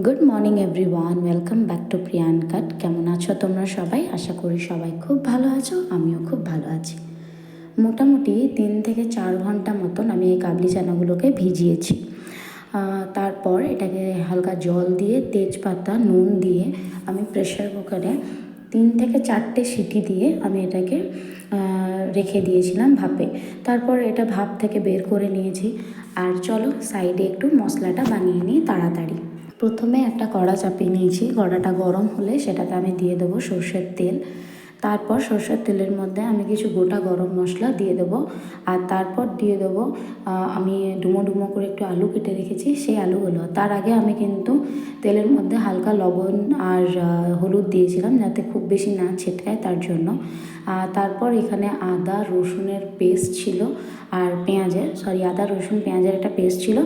Good morning everyone welcome back to Priyanka কেমন আছো তোমরা সবাই? আশা করি সবাই খুব ভালো আছো, আমিও খুব ভালো আছি। মোটামুটি তিন থেকে চার ঘণ্টা মতন আমি এই কাবলি চানাগুলোকে ভিজিয়েছি। তারপর এটাকে হালকা জল দিয়ে, তেজপাতা, নুন দিয়ে আমি প্রেশার কুকারে তিন থেকে চারটে সিটি দিয়ে আমি এটাকে রেখে দিয়েছিলাম ভাপে। তারপর এটা ভাপ থেকে বের করে নিয়েছি। আর চলো সাইডে একটু মশলাটা বানিয়ে নিই তাড়াতাড়ি। প্রথমে একটা কড়া চাপিয়ে নিয়েছি। কড়াটা গরম হলে সেটাতে আমি দিয়ে দেবো সর্ষের তেল। তারপর সর্ষের তেলের মধ্যে আমি কিছু গোটা গরম মশলা দিয়ে দেবো। আর তারপর দিয়ে দেবো আমি ডুমো ডুমো করে একটু আলু কেটে রেখেছি, সেই আলুগুলো। তার আগে আমি কিন্তু তেলের মধ্যে হালকা লবণ আর হলুদ দিয়েছিলাম যাতে খুব বেশি না ছিটকায় তার জন্য। তারপর এখানে আদা, রসুনের পেস্ট ছিল আর পেঁয়াজের সরি আদা, রসুন, পেঁয়াজের একটা পেস্ট ছিল,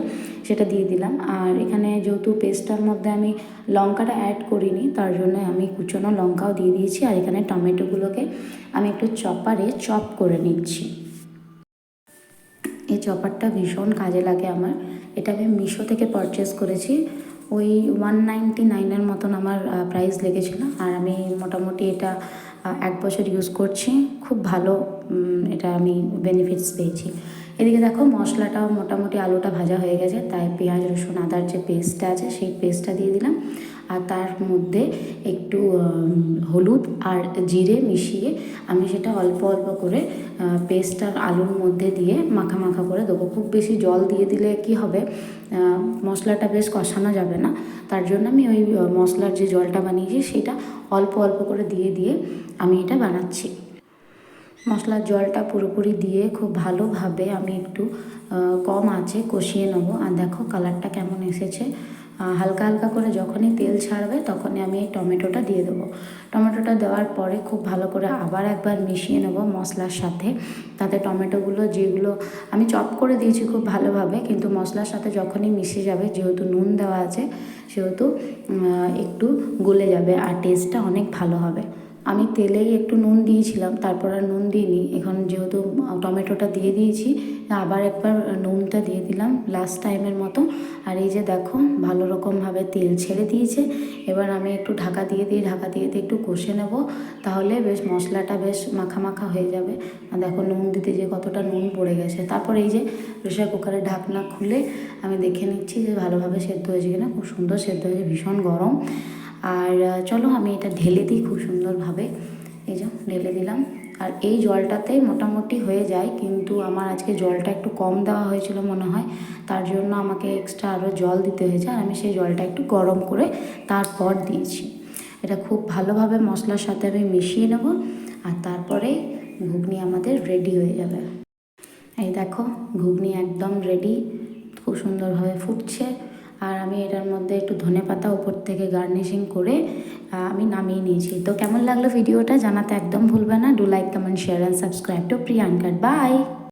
সেটা দিয়ে দিলাম। আর এখানে যেহেতু পেস্টটার মধ্যে আমি লঙ্কাটা অ্যাড করিনি, তার জন্য আমি কুচনো লঙ্কাও দিয়ে দিয়েছি। আর এখানে টমেটোগুলোকে আমি একটু চপারে চপ করে নিচ্ছি। এই চপারটা ভীষণ কাজে লাগে আমার। এটা আমি মিশো থেকে পারচেস করেছি। ওই ওয়ান নাইনটি নাইনের মতন আমার প্রাইস লেগেছিলো। আর আমি মোটামুটি এটা এক বছর ইউজ করছি। খুব ভালো এটা আমি বেনিফিটস পেয়েছি। এদিকে দেখো, মশলাটাও মোটামুটি আলুটা ভাজা হয়ে গেছে। তাই পেঁয়াজ, রসুন, আদার যে পেস্টটা আছে, সেই পেস্টটা দিয়ে দিলাম। আর তার মধ্যে একটু হলুদ আর জিরে মিশিয়ে আমি সেটা অল্প অল্প করে পেস্টটার আলুর মধ্যে দিয়ে মাখা মাখা করে দেবো। খুব বেশি জল দিয়ে দিলে কি হবে? মশলাটা বেশ কষানো যাবে না। তার জন্য আমি ওই মশলার যে জলটা বানিয়েছি সেটা অল্প অল্প করে দিয়ে দিয়ে আমি এটা বানাচ্ছি। মশলার জলটা পুরোপুরি দিয়ে খুব ভালোভাবে আমি একটু কম আছে কষিয়ে নেব। আর দেখো কালারটা কেমন এসেছে। হালকা হালকা করে যখনই তেল ছাড়বে তখনই আমি এই টমেটোটা দিয়ে দেবো। টমেটোটা দেওয়ার পরে খুব ভালো করে আবার একবার মিশিয়ে নেব মশলার সাথে। তাতে টমেটোগুলো যেগুলো, আমি চপ করে দিয়েছি খুব ভালোভাবে, কিন্তু মশলার সাথে যখনই মিশে যাবে, যেহেতু নুন দেওয়া আছে, সেহেতু একটু গলে যাবে আর টেস্টটা অনেক ভালো হবে। আমি তেলেই একটু নুন দিয়েছিলাম, তারপর আর নুন দিইনি। এখন যেহেতু টমেটোটা দিয়ে দিয়েছি, আবার একবার নুনটা দিয়ে দিলাম লাস্ট টাইমের মতো। আর এই যে দেখো, ভালো রকমভাবে তেল ছেড়ে দিয়েছে। এবার আমি একটু ঢাকা দিয়ে দিয়ে ঢাকা দিয়ে দিয়ে একটু কষে নেব। তাহলে বেশ মশলাটা বেশ মাখা মাখা হয়ে যাবে। আর দেখো নুন দিতে যে কতটা নুন পড়ে গেছে। তারপর এই যে প্রেশার কুকারের ঢাকনা খুলে আমি দেখে নিচ্ছি যে ভালোভাবে সেদ্ধ হয়েছে কিনা। খুব সুন্দর সেদ্ধ হয়েছে, ভীষণ গরম। আর চলো আমি এটা ঢেলে দিই খুব সুন্দরভাবে। এই যে, ঢেলে দিলাম। আর এই জলটাতেই মোটামুটি হয়ে যায়, কিন্তু আমার আজকে জলটা একটু কম দেওয়া হয়েছিল মনে হয়। তার জন্য আমাকে এক্সট্রা আরও জল দিতে হয়েছে, আর আমি সেই জলটা একটু গরম করে তারপর দিয়েছি। এটা খুব ভালোভাবে মশলার সাথে আমি মিশিয়ে নেব, আর তারপরে ঘুগনি আমাদের রেডি হয়ে যাবে। এই দেখো, ঘুগনি একদম রেডি খুব সুন্দরভাবে ফুটছে। আর আমি এটার মধ্যে একটু ধনে পাতা উপর থেকে গার্নিশিং করে আমি নামিয়ে নিয়েছি। তো কেমন লাগল ভিডিওটা জানাতে একদম ভুলবে না। Do like comment share and subscribe to প্রিয়াঙ্কার বাই